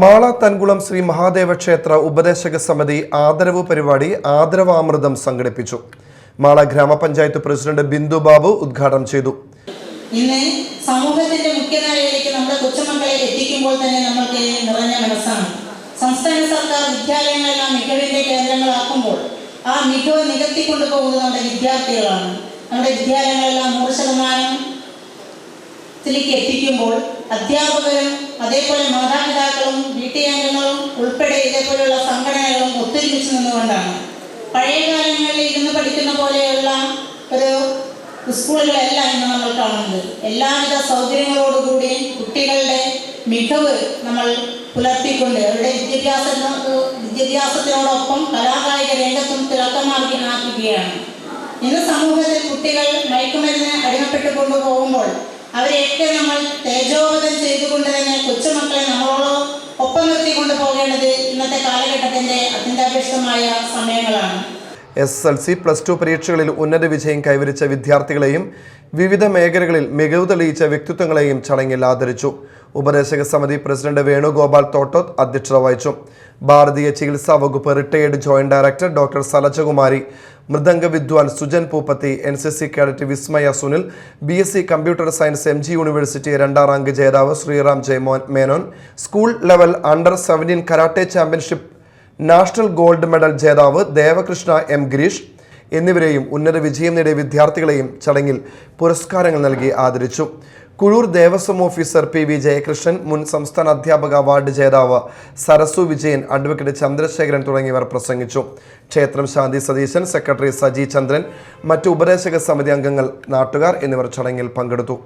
മാള തൻകുളം ശ്രീ മഹാദേവ ക്ഷേത്ര ഉപദേശക സമിതി ആദരവ് പരിപാടി ആദരവാമൃതം സംഘടിപ്പിച്ചു. മാള ഗ്രാമപഞ്ചായത്ത് പ്രസിഡന്റ് ബിന്ദു ബാബു ഉദ്ഘാടനം ചെയ്തു. ഇന്ന് സമൂഹത്തിന്റെ മുഖ്യധാരയിലേക്ക് നമ്മുടെ കൊച്ചുമക്കളെ എത്തിക്കുമ്പോൾ തന്നെ നമ്മൾക്ക് നിറഞ്ഞ മനസ്സാണ്. സംസ്ഥാന സർക്കാർ വിദ്യാലയങ്ങളെല്ലാം മികവിന്റെ കേന്ദ്രങ്ങളാക്കുമ്പോൾ ആ മികവ് നികത്തിക്കൊണ്ടു പോകുന്നത് നമ്മുടെ വിദ്യാർത്ഥികളാണ്. നമ്മുടെ വിദ്യാലയങ്ങളെല്ലാം നൂറ് ശതമാനത്തിലേക്ക് എത്തിക്കുമ്പോൾ അധ്യാപകരും അതേപോലെ മാതാപിതാക്കളും വീട്ടിലംഗങ്ങളും ഉൾപ്പെടെ ഇതേപോലെയുള്ള സംഘടനകളും ഒത്തൊരുമിച്ച് നിന്നുകൊണ്ടാണ്. പഴയ കാലങ്ങളിൽ ഇരുന്ന് പഠിക്കുന്ന പോലെയുള്ള ഒരു സ്കൂളുകളല്ല ഇന്ന് നമ്മൾ കാണുന്നത്. എല്ലാവിധ സൗകര്യങ്ങളോടുകൂടി കുട്ടികളുടെ മികവ് നമ്മൾ പുലർത്തിക്കൊണ്ട് അവരുടെ വിദ്യാഭ്യാസ വിദ്യാഭ്യാസത്തിനോടൊപ്പം കലാകായിക രംഗത്തും തിളക്കമാക്കി ആക്കുകയാണ് ഇന്ന് സമൂഹത്തിൽ കുട്ടികൾ മയക്കുമരുന്ന് അടിമപ്പെട്ടു കൊണ്ടുപോകുമ്പോൾ അവരെയൊക്കെ നമ്മൾ തേജോവധം ചെയ്തുകൊണ്ട് തന്നെ കൊച്ചുമക്കളെ നമ്മളോട് ഒപ്പം നിർത്തിക്കൊണ്ട് പോകേണ്ടത് ഇന്നത്തെ കാലഘട്ടത്തിന്റെ അത്യന്താപേക്ഷിതമായ സമയങ്ങളാണ്. S L C plus two പരീക്ഷകളിൽ ഉന്നത വിജയം കൈവരിച്ച വിദ്യാർത്ഥികളെയും വിവിധ മേഖലകളിൽ മികവ് തെളിയിച്ച വ്യക്തിത്വങ്ങളെയും ചടങ്ങിൽ ആദരിച്ചു. ഉപദേശക സമിതി പ്രസിഡന്റ് വേണുഗോപാൽ തോട്ടോത് അധ്യക്ഷത വഹിച്ചു. ഭാരതീയ ചികിത്സാ വകുപ്പ് retired joint director doctor Salajakumari മൃദംഗ വിദ്വാൻ Sujan Pooppathi N C C cadet Vismaya Sunil B S C computer science M G university രണ്ടാം റാങ്ക് ജേതാവ് Sreeram Jayamon Menon school level under seventeen karate championship national gold medal ജേതാവ് Devakrishna M Girish എന്നിവരെയും ഉന്നത വിജയം നേടിയ വിദ്യാർത്ഥികളെയും ചടങ്ങിൽ പുരസ്കാരങ്ങൾ നൽകി ആദരിച്ചു. Kuzhur Devaswom officer P V Jayakrishnan മുൻ സംസ്ഥാന അധ്യാപക അവാർഡ് ജേതാവ് സരസു വിജയൻ അഡ്വക്കേറ്റ് ചന്ദ്രശേഖരൻ തുടങ്ങിയവർ പ്രസംഗിച്ചു. ക്ഷേത്രം ശാന്തി സതീശൻ സെക്രട്ടറി സജി ചന്ദ്രൻ മറ്റു ഉപദേശക സമിതി അംഗങ്ങൾ നാട്ടുകാർ എന്നിവർ ചടങ്ങിൽ പങ്കെടുത്തു.